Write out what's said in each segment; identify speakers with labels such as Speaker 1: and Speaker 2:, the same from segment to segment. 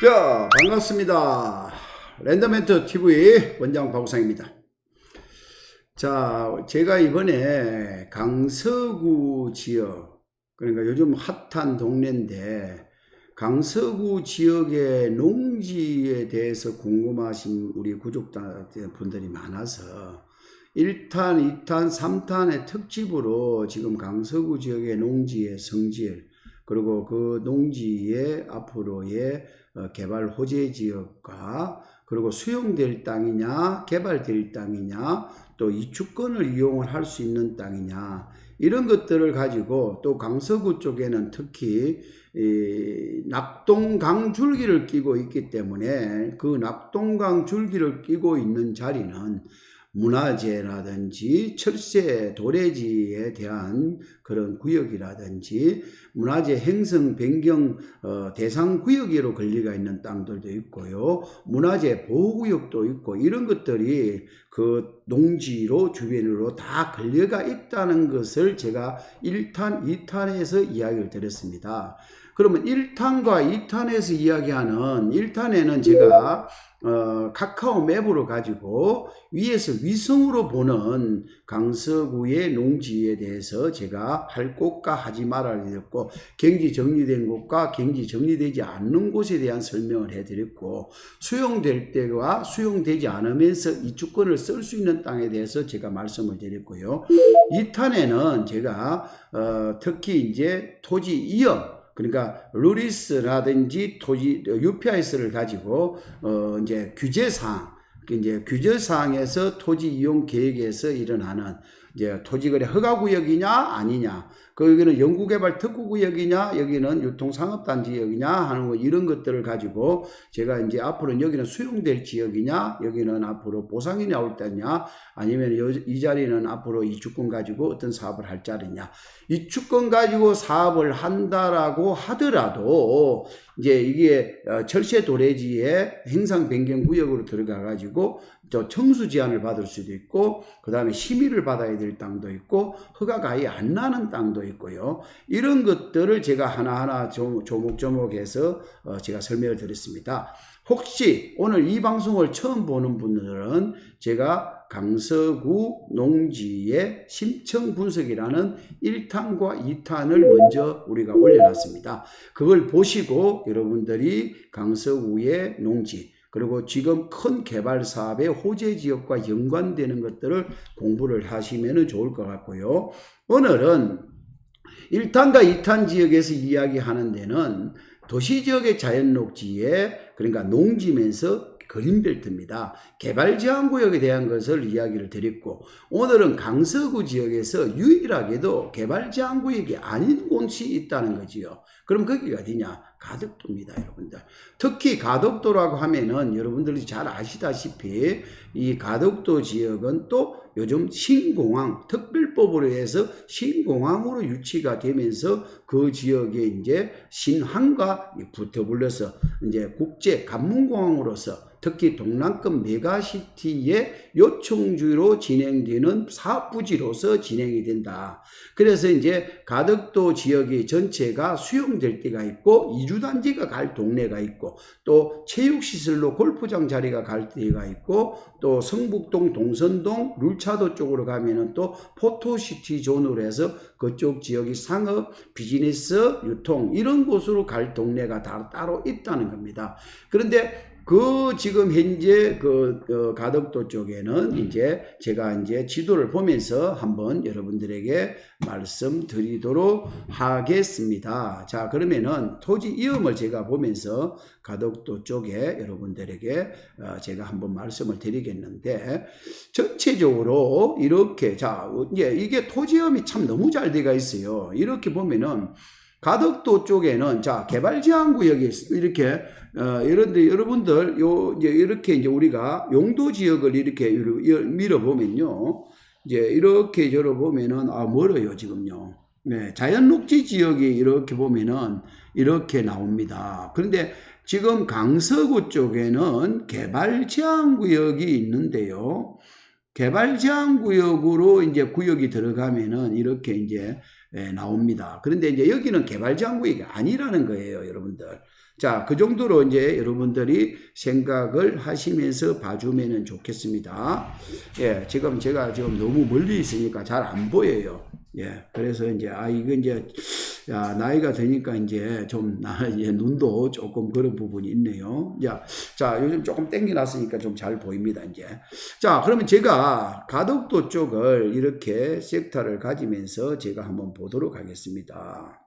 Speaker 1: 자, 반갑습니다. 랜덤멘트 TV 원장 박우상입니다. 자, 제가 이번에 강서구 지역, 그러니까 요즘 핫한 동네인데, 강서구 지역의 농지에 대해서 궁금하신 우리 구독자 분들이 많아서 1탄, 2탄, 3탄의 특집으로 지금 강서구 지역의 농지의 성질, 그리고 그 농지의 앞으로의 어, 개발 호재 지역과 그리고 수용될 땅이냐, 개발될 땅이냐, 또 이주권을 이용을 할 수 있는 땅이냐, 이런 것들을 가지고 또 강서구 쪽에는 특히 이 낙동강 줄기를 끼고 있기 때문에 그 낙동강 줄기를 끼고 있는 자리는 문화재라든지 철새 도래지에 대한 그런 구역이라든지 문화재 행성 변경 어, 대상 구역으로 권리가 있는 땅들도 있고요. 문화재 보호구역도 있고 이런 것들이 그 농지로 주변으로 다 권리가 있다는 것을 제가 1탄, 2탄에서 이야기를 드렸습니다. 그러면 1탄과 2탄에서 이야기하는 1탄에는 제가 어, 카카오 맵으로 가지고 위에서 위성으로 보는 강서구의 농지에 대해서 제가 할 곳과 하지 말아야 되었고 경지 정리된 곳과 경지 정리되지 않는 곳에 대한 설명을 해드렸고 수용될 때와 수용되지 않으면서 이 주권을 쓸 수 있는 땅에 대해서 제가 말씀을 드렸고요. 2탄에는 제가 어, 특히 이제 토지 이용 그러니까 루리스라든지 토지 UPIS를 가지고 어 이제 규제 사항 이제 규제 사항에서 토지 이용 계획에서 일어나는 이제 토지거래 허가구역이냐 아니냐. 그 여기는 연구개발 특구구역이냐 여기는 유통상업단지역이냐 하는 거 이런 것들을 가지고 제가 이제 앞으로는 여기는 수용될 지역이냐 여기는 앞으로 보상이 나올 때냐 아니면 이 자리는 앞으로 이 주권 가지고 어떤 사업을 할 자리냐. 이 주권 가지고 사업을 한다라고 하더라도 이제 이게 어, 철새 도래지의 행상 변경 구역으로 들어가 가지고 저 청수 제한을 받을 수도 있고 그 다음에 심의를 받아야 될 땅도 있고 허가가 아예 안 나는 땅도 있고요. 이런 것들을 제가 하나하나 조목조목해서 어, 제가 설명을 드렸습니다. 혹시 오늘 이 방송을 처음 보는 분들은 제가 강서구 농지의 심청 분석이라는 1탄과 2탄을 먼저 우리가 올려놨습니다. 그걸 보시고 여러분들이 강서구의 농지, 그리고 지금 큰 개발 사업의 호재 지역과 연관되는 것들을 공부를 하시면 좋을 것 같고요. 오늘은 1탄과 2탄 지역에서 이야기하는 데는 도시 지역의 자연 녹지에 그러니까 농지면서 그린벨트입니다. 개발 제한 구역에 대한 것을 이야기를 드렸고 오늘은 강서구 지역에서 유일하게도 개발 제한 구역이 아닌 곳이 있다는 거지요. 그럼 거기가 어디냐? 가덕도입니다, 여러분들. 특히 가덕도라고 하면은 여러분들이 잘 아시다시피 이 가덕도 지역은 또 요즘 신공항 특별법으로 해서 신공항으로 유치가 되면서 그 지역에 이제 신항과 붙어 불려서 이제 국제 관문공항으로서 특히 동남권 메가시티의 요청주로 진행되는 사업부지로서 진행이 된다. 그래서 이제 가덕도 지역이 전체가 수용될 때가 있고 이주단지가 갈 동네가 있고 또 체육시설로 골프장 자리가 갈 때가 있고 또 성북동 동선동 룰차도 쪽으로 가면은 또 포토시티 존으로 해서 그쪽 지역이 상업 비즈니스 유통 이런 곳으로 갈 동네가 다 따로 있다는 겁니다. 그런데 그 지금 현재 그 어, 가덕도 쪽에는 이제 제가 이제 지도를 보면서 한번 여러분들에게 말씀드리도록 하겠습니다. 자, 그러면은 토지 이음을 제가 보면서 가덕도 쪽에 여러분들에게 어, 제가 한번 말씀을 드리겠는데 전체적으로 이렇게 자, 이제 이게 토지음이 참 너무 잘 돼가 있어요. 이렇게 보면은 가덕도 쪽에는 자 개발 제한 구역이 이렇게 어, 이런데 여러분들 요 이제 이렇게 이제 우리가 용도 지역을 이렇게 밀어 보면요. 이제 이렇게 열어 보면은 아 멀어요 지금요. 네, 자연 녹지 지역이 이렇게 보면은 이렇게 나옵니다. 그런데 지금 강서구 쪽에는 개발 제한 구역이 있는데요. 개발 제한 구역으로 이제 구역이 들어가면은 이렇게 이제 나옵니다. 그런데 이제 여기는 개발 제한 구역이 아니라는 거예요, 여러분들. 자, 그 정도로 이제 여러분들이 생각을 하시면서 봐주면 좋겠습니다. 예, 지금 제가 지금 너무 멀리 있으니까 잘 안 보여요. 예, 그래서 이제, 아, 이거 이제, 야, 나이가 드니까 이제 좀, 나, 이제 눈도 조금 그런 부분이 있네요. 자, 자, 요즘 조금 땡겨놨으니까 좀 잘 보입니다, 이제. 자, 그러면 제가 가덕도 쪽을 이렇게 섹터를 가지면서 제가 한번 보도록 하겠습니다.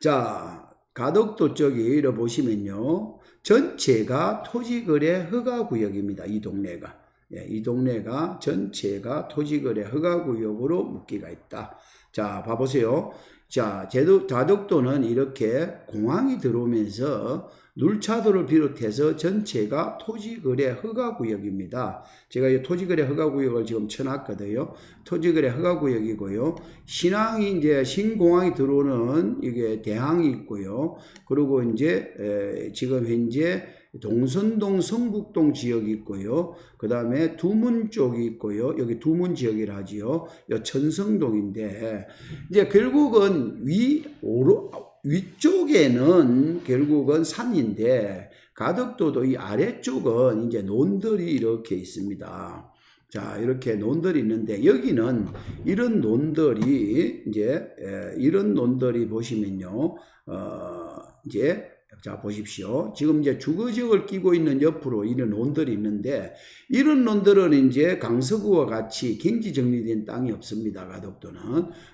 Speaker 1: 자, 가덕도 쪽이 보시면요. 전체가 토지거래 허가구역입니다. 이 동네가. 예, 이 동네가 전체가 토지거래 허가구역으로 묶기가 있다. 자, 봐보세요. 자, 제도, 다덕도는 이렇게 공항이 들어오면서 눌차도를 비롯해서 전체가 토지거래 허가구역입니다. 제가 이 토지거래 허가구역을 지금 쳐놨거든요. 토지거래 허가구역이고요. 신항이 이제 신공항이 들어오는 이게 대항이 있고요. 그리고 이제 에, 지금 현재 동선동 성북동 지역이 있고요. 그 다음에 두문 쪽이 있고요. 여기 두문 지역이라 하지요. 여 천성동인데 이제 결국은 위 오로 위쪽에는 결국은 산인데 가덕도도 이 아래쪽은 이제 논들이 이렇게 있습니다. 자, 이렇게 논들이 있는데 여기는 이런 논들이 이제 에, 이런 논들이 보시면요. 어, 이제 자 보십시오. 지금 이제 주거지역을 끼고 있는 옆으로 이런 논들이 있는데 이런 논들은 이제 강서구와 같이 경지 정리된 땅이 없습니다. 가덕도는.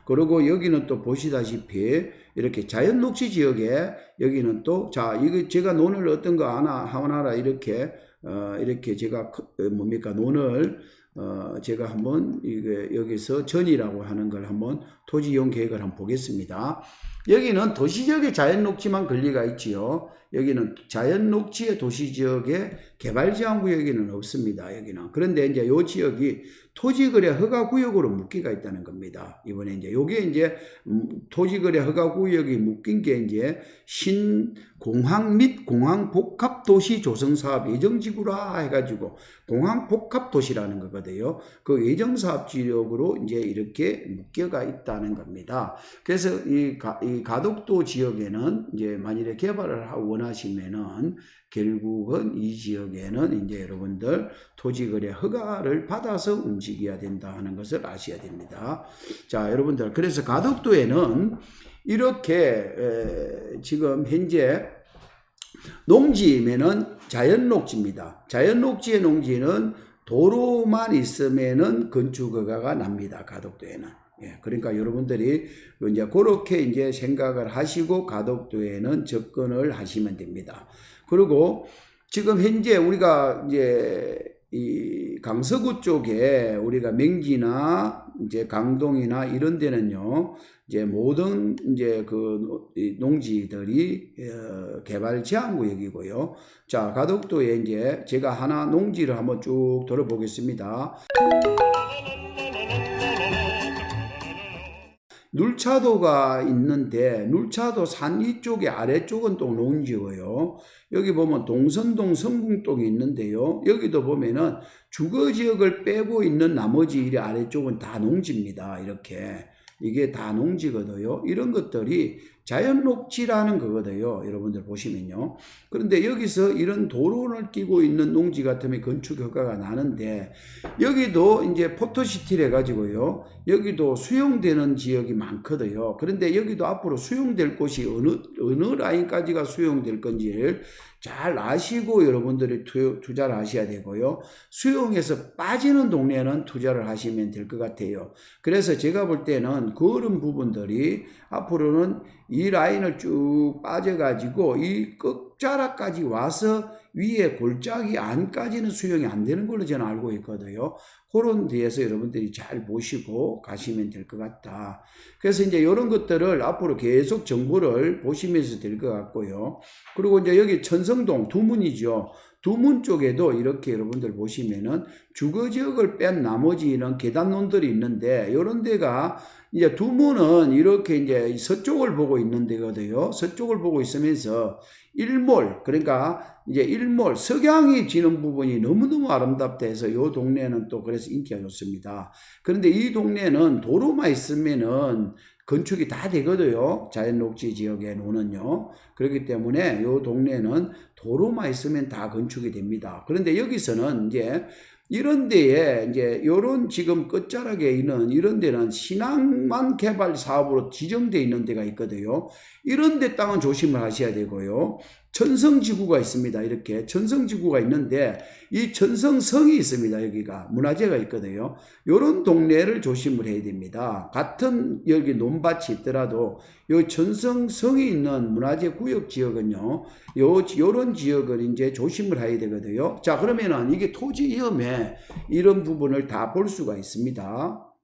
Speaker 1: 그리고 여기는 또 보시다시피 이렇게 자연 녹지 지역에 여기는 또 자 이거 제가 논을 어떤 거 하나 하나라 이렇게 어 이렇게 제가 크- 어, 뭡니까 논을 어 제가 한번 이게 여기서 전이라고 하는 걸 한번 토지 이용 계획을 한번 보겠습니다. 여기는 도시 지역의 자연 녹지만 권리가 있지요. 여기는 자연 녹지의 도시 지역에 개발 제한 구역에는 없습니다. 여기는 그런데 이제 요 지역이 토지 거래 허가 구역으로 묶기가 있다는 겁니다. 이번에 이제 요게 이제 음, 토지 거래 허가 구역이 묶인 게 이제 신공항 및 공항 복합 도시 조성 사업 예정 지구라 해 가지고 공항 복합 도시라는 거거든요. 그 예정 사업 지역으로 이제 이렇게 묶여가 있다는 겁니다. 그래서 이, 가, 이 가덕도 지역에는 이제 만일에 개발을 원하시면은 결국은 이 지역에는 이제 여러분들 토지거래 허가를 받아서 움직여야 된다 하는 것을 아셔야 됩니다. 자, 여러분들 그래서 가덕도에는 이렇게 에, 지금 현재 농지면은 자연 녹지입니다. 자연 녹지의 농지는 도로만 있으면은 건축 허가가 납니다. 가덕도에는. 예, 그러니까 여러분들이 이제 그렇게 이제 생각을 하시고 가덕도에는 접근을 하시면 됩니다. 그리고 지금 현재 우리가 이제 이 강서구 쪽에 우리가 맹지나 이제 강동이나 이런 데는요, 이제 모든 이제 그이 농지들이 어, 개발 제한 구역이고요. 자, 가덕도에 이제 제가 하나 농지를 한번 쭉 돌아보겠습니다. 눌차도가 있는데 눌차도 산 이쪽에 아래쪽은 또 농지고요. 여기 보면 동선동 성궁동이 있는데요. 여기도 보면은 주거 지역을 빼고 있는 나머지 이 아래쪽은 다 농지입니다. 이렇게 이게 다 농지거든요. 이런 것들이 자연 녹지라는 거거든요. 여러분들 보시면요. 그런데 여기서 이런 도로를 끼고 있는 농지 같으면 건축 효과가 나는데 여기도 이제 포토시티를 해가지고요. 여기도 수용되는 지역이 많거든요. 그런데 여기도 앞으로 수용될 곳이 어느, 어느 라인까지가 수용될 건지를 잘 아시고 여러분들이 투, 투자를 하셔야 되고요. 수용해서 빠지는 동네는 투자를 하시면 될 것 같아요. 그래서 제가 볼 때는 그런 부분들이 앞으로는 이 라인을 쭉 빠져가지고 이 끝자락까지 와서 위에 골짜기 안까지는 수용이 안 되는 걸로 저는 알고 있거든요. 그런 데에서 여러분들이 잘 보시고 가시면 될 것 같다. 그래서 이제 이런 것들을 앞으로 계속 정보를 보시면서 될 것 같고요. 그리고 이제 여기 천성동 두문이죠. 두문 쪽에도 이렇게 여러분들 보시면은 주거 지역을 뺀 나머지는 계단론들이 있는데 이런 데가 이제 두문은 이렇게 이제 서쪽을 보고 있는 데거든요. 서쪽을 보고 있으면서 일몰 그러니까 이제 일몰 석양이 지는 부분이 너무너무 아름답다 해서 이 동네는 또 그래서 인기가 좋습니다. 그런데 이 동네는 도로만 있으면은 건축이 다 되거든요. 자연 녹지 지역에 노는요. 그렇기 때문에 이 동네는 도로만 있으면 다 건축이 됩니다. 그런데 여기서는 이제 이런 데에 이제 요런 지금 끝자락에 있는 이런 데는 신앙만 개발 사업으로 지정되어 있는 데가 있거든요. 이런 데 땅은 조심을 하셔야 되고요. 천성지구가 있습니다. 이렇게 천성지구가 있는데 이 천성성이 있습니다. 여기가 문화재가 있거든요. 요런 동네를 조심을 해야 됩니다. 같은 여기 논밭이 있더라도 요 천성성이 있는 문화재 구역 지역은요. 요 요런 지역은 이제 조심을 해야 되거든요. 자, 그러면은 이게 토지 위험에 이런 부분을 다 볼 수가 있습니다.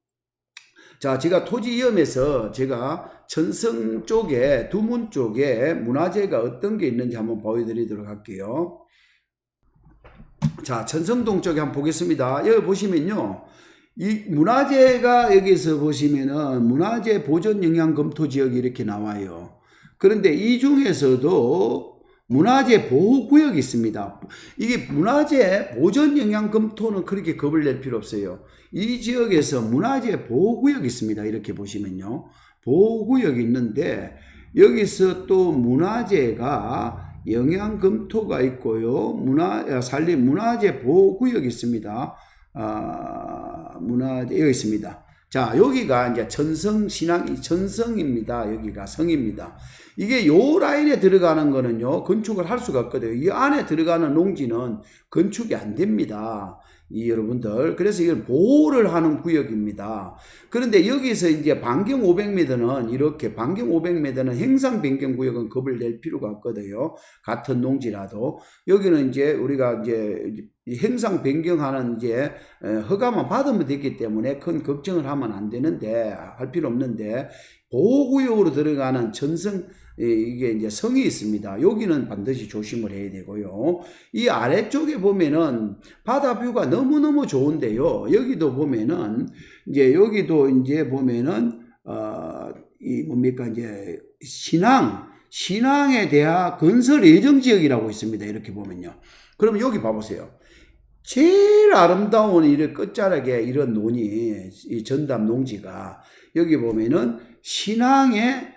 Speaker 1: 자, 제가 토지 위험에서 제가 천성 쪽에 두문 쪽에 문화재가 어떤 게 있는지 한번 보여드리도록 할게요. 자, 천성동 쪽에 한번 보겠습니다. 여기 보시면요. 이 문화재가 여기서 보시면은 문화재 보존 영향 검토 지역이 이렇게 나와요. 그런데 이 중에서도 문화재 보호 구역이 있습니다. 이게 문화재 보존 영향 검토는 그렇게 겁을 낼 필요 없어요. 이 지역에서 문화재 보호 구역이 있습니다. 이렇게 보시면요. 보호 구역이 있는데 여기서 또 문화재가 영향 검토가 있고요. 문화 산림 문화재 보호 구역이 있습니다. 아, 문화재 여기 있습니다. 자, 여기가 이제 천성 신앙 천성입니다. 여기가 성입니다. 이게 요 라인에 들어가는 거는요. 건축을 할 수가 없거든요. 이 안에 들어가는 농지는 건축이 안 됩니다. 이 여러분들 그래서 이걸 보호를 하는 구역입니다. 그런데 여기서 이제 반경 500m는 이렇게 반경 500m는 행상 변경 구역은 겁을 낼 필요가 없거든요. 같은 농지라도 여기는 이제 우리가 이제 행상 변경하는 이제 허가만 받으면 되기 때문에 큰 걱정을 하면 안 되는데 할 필요 없는데 보호구역으로 들어가는 전성 이게 이제 성이 있습니다. 여기는 반드시 조심을 해야 되고요. 이 아래쪽에 보면은 바다 뷰가 너무너무 좋은데요. 여기도 보면은 이제 여기도 이제 보면은 어이 뭡니까 이제 신앙 신앙에 대한 건설 예정 지역이라고 있습니다. 이렇게 보면요. 그럼 여기 봐보세요. 제일 아름다운 이런 끝자락에 이런 논이 이 전담 농지가 여기 보면은 신앙의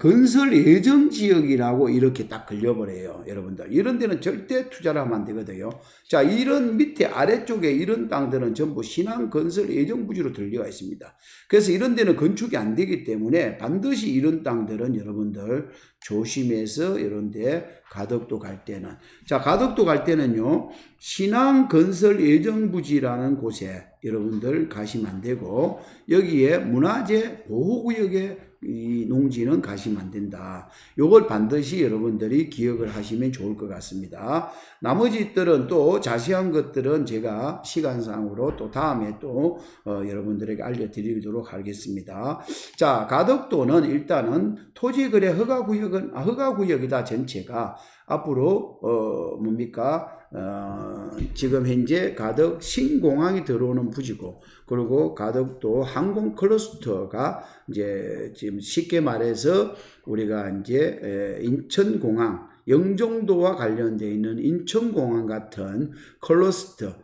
Speaker 1: 건설 예정 지역이라고 이렇게 딱 걸려버려요. 여러분들. 이런 데는 절대 투자를 하면 안 되거든요. 자, 이런 밑에 아래쪽에 이런 땅들은 전부 신앙 건설 예정 부지로 들려가 있습니다. 그래서 이런 데는 건축이 안 되기 때문에 반드시 이런 땅들은 여러분들 조심해서 이런 데 가덕도 갈 때는. 자, 가덕도 갈 때는요, 신앙 건설 예정 부지라는 곳에 여러분들 가시면 안 되고, 여기에 문화재 보호구역에 이 농지는 가시면 안 된다. 요걸 반드시 여러분들이 기억을 하시면 좋을 것 같습니다. 나머지 들은 또 자세한 것들은 제가 시간상으로 또 다음에 또 어, 여러분들에게 알려드리도록 하겠습니다. 자, 가덕도는 일단은 토지거래 허가구역은 아, 허가구역이다 전체가 앞으로 어 뭡니까? 어, 지금 현재 가덕 신공항이 들어오는 부지고 그리고 가덕도 항공 클러스터가 이제 지금 쉽게 말해서 우리가 이제 에, 인천공항 영종도와 관련되어 있는 인천공항 같은 클러스터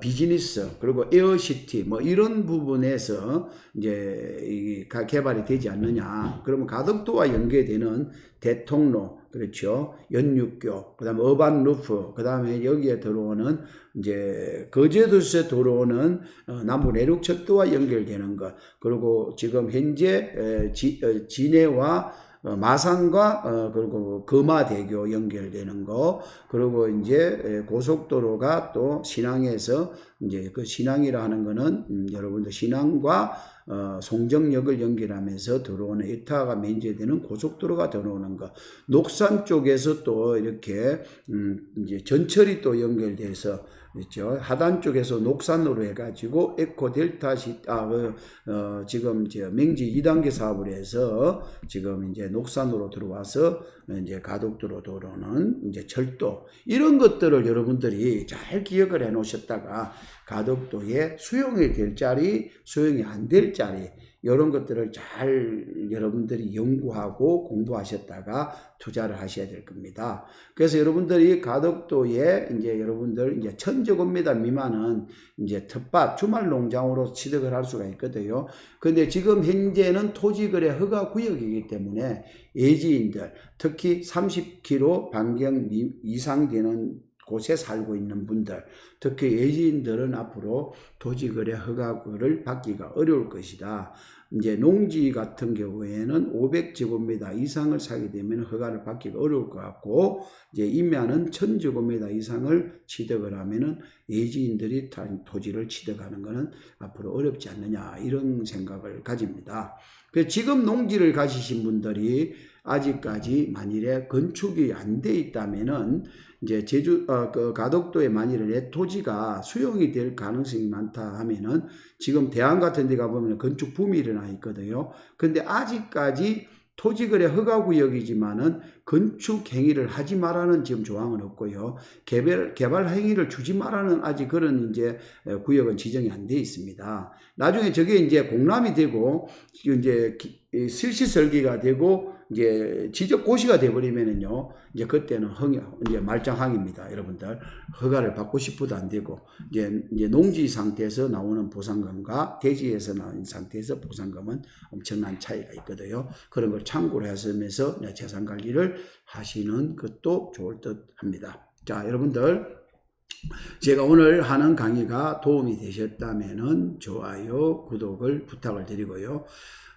Speaker 1: 비즈니스 그리고 에어시티 뭐 이런 부분에서 이제 개발이 되지 않느냐. 그러면 가덕도와 연계되는 대통로 그렇죠? 연육교 그 다음에 어반 루프 그 다음에 여기에 들어오는 이제 거제도에서 들어오는 어, 남부 내륙철도와 연결되는 것. 그리고 지금 현재 지, 어, 진해와 어, 마산과 어, 그리고 금화대교 연결되는 거 그리고 이제 고속도로가 또 신항에서 이제 그 신항이라 하는 거는 음, 여러분들 신항과 어, 송정역을 연결하면서 들어오는 에타가 면제되는 고속도로가 들어오는 거. 녹산 쪽에서 또 이렇게 음, 이제 전철이 또 연결돼서 그렇죠. 하단 쪽에서 녹산으로 해가지고 에코 델타 시, 아, 그, 어, 지금 이제 맹지 2단계 사업을 해서 지금 이제 녹산으로 들어와서 이제 가덕도로 들어오는 이제 철도 이런 것들을 여러분들이 잘 기억을 해 놓으셨다가 가덕도에 수용이 될 자리, 수용이 안 될 자리 이런 것들을 잘 여러분들이 연구하고 공부하셨다가 투자를 하셔야 될 겁니다. 그래서 여러분들이 가덕도에 이제 여러분들 이제 천제곱미터 미만은 이제 텃밭 주말 농장으로 취득을 할 수가 있거든요. 근데 지금 현재는 토지 거래 허가 구역이기 때문에 예지인들 특히 30km 반경 미- 이상 되는 곳에 살고 있는 분들, 특히 예지인들은 앞으로 토지거래 허가를 받기가 어려울 것이다. 이제 농지 같은 경우에는 500제곱미터 이상을 사게 되면 허가를 받기가 어려울 것 같고, 이제 임야는 1000제곱미터 이상을 취득을 하면은 예지인들이 타- 토지를 취득하는 것은 앞으로 어렵지 않느냐 이런 생각을 가집니다. 그 지금 농지를 가지신 분들이 아직까지 만일에 건축이 안 돼 있다면은 이제 제주 어, 그 가덕도에 만일에 내 토지가 수용이 될 가능성이 많다 하면은 지금 대안 같은 데 가보면 건축 붐이 일어나 있거든요. 근데 아직까지 토지거래 허가 구역이지만은 건축 행위를 하지 말라는 지금 조항은 없고요. 개발 개발 행위를 주지 말라는 아직 그런 이제 어, 구역은 지정이 안 돼 있습니다. 나중에 저게 이제 공람이 되고 이제 실시 설계가 되고 이제 지적 고시가 돼버리면은요 이제 그때는 흥 이제 말짱항입니다 여러분들. 허가를 받고 싶어도 안 되고 이제 이제 농지 상태에서 나오는 보상금과 대지에서 나오는 상태에서 보상금은 엄청난 차이가 있거든요. 그런 걸 참고를 하시면서 재산 관리를 하시는 것도 좋을 듯 합니다. 자 여러분들 제가 오늘 하는 강의가 도움이 되셨다면은 좋아요, 구독을 부탁을 드리고요.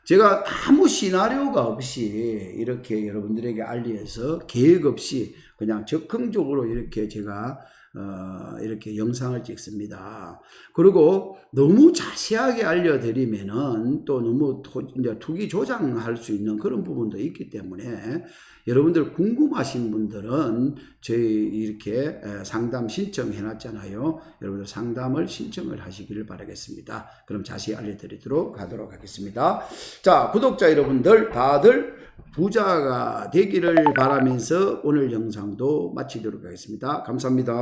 Speaker 1: 제가 아무 시나리오가 없이 이렇게 여러분들에게 알리해서 계획 없이 그냥 적극적으로 이렇게 제가 어, 이렇게 영상을 찍습니다. 그리고 너무 자세하게 알려드리면은 또 너무 토, 이제 투기 조장할 수 있는 그런 부분도 있기 때문에 여러분들 궁금하신 분들은 저희 이렇게 에, 상담 신청해 놨잖아요. 여러분들 상담을 신청을 하시기를 바라겠습니다. 그럼 자세히 알려드리도록 하도록 하겠습니다. 자, 구독자 여러분들 다들 부자가 되기를 바라면서 오늘 영상도 마치도록 하겠습니다. 감사합니다.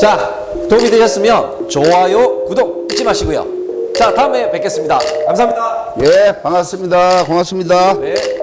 Speaker 2: 자, 도움이 되셨으면 좋아요, 구독 잊지 마시고요. 자, 다음에 뵙겠습니다. 감사합니다.
Speaker 1: 예, 반갑습니다. 고맙습니다.
Speaker 2: 네.